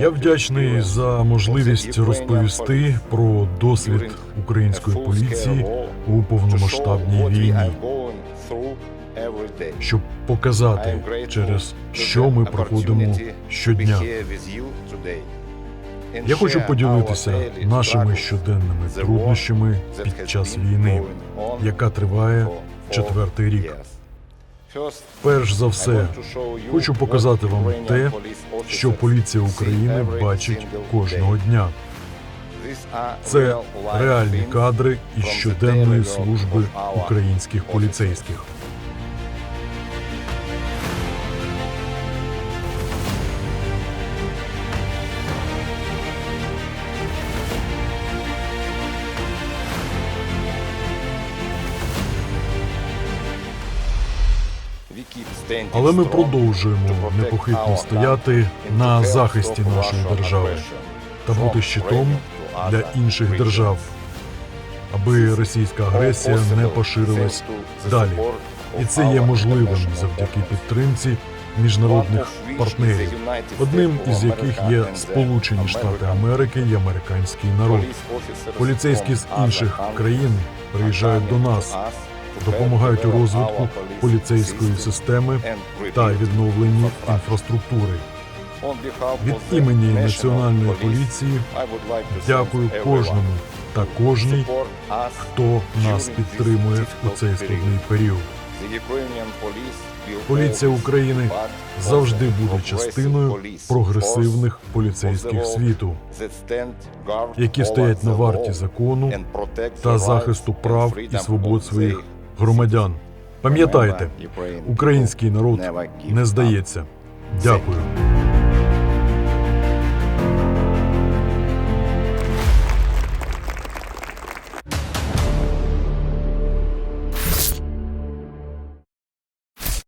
Я вдячний за можливість розповісти про досвід української поліції у повномасштабній війні, щоб показати, через що ми проходимо щодня. Я хочу поділитися нашими щоденними труднощами під час війни, яка триває четвертий рік. Перш за все, хочу показати вам те, що поліція України бачить кожного дня. Це реальні кадри із щоденної служби українських поліцейських. Але ми продовжуємо непохитно стояти на захисті нашої держави та бути щитом для інших держав, аби російська агресія не поширилась далі. І це є можливим завдяки підтримці міжнародних партнерів, одним із яких є Сполучені Штати Америки і американський народ. Поліцейські з інших країн приїжджають до нас, допомагають у розвитку поліцейської системи та відновленні інфраструктури. Від імені національної поліції дякую кожному та кожній, хто нас підтримує у цей складний період. Поліція України завжди буде частиною прогресивних поліцейських світу, які стоять на варті закону та захисту прав і свобод своїх громадян. Пам'ятайте, український народ не здається. Дякую.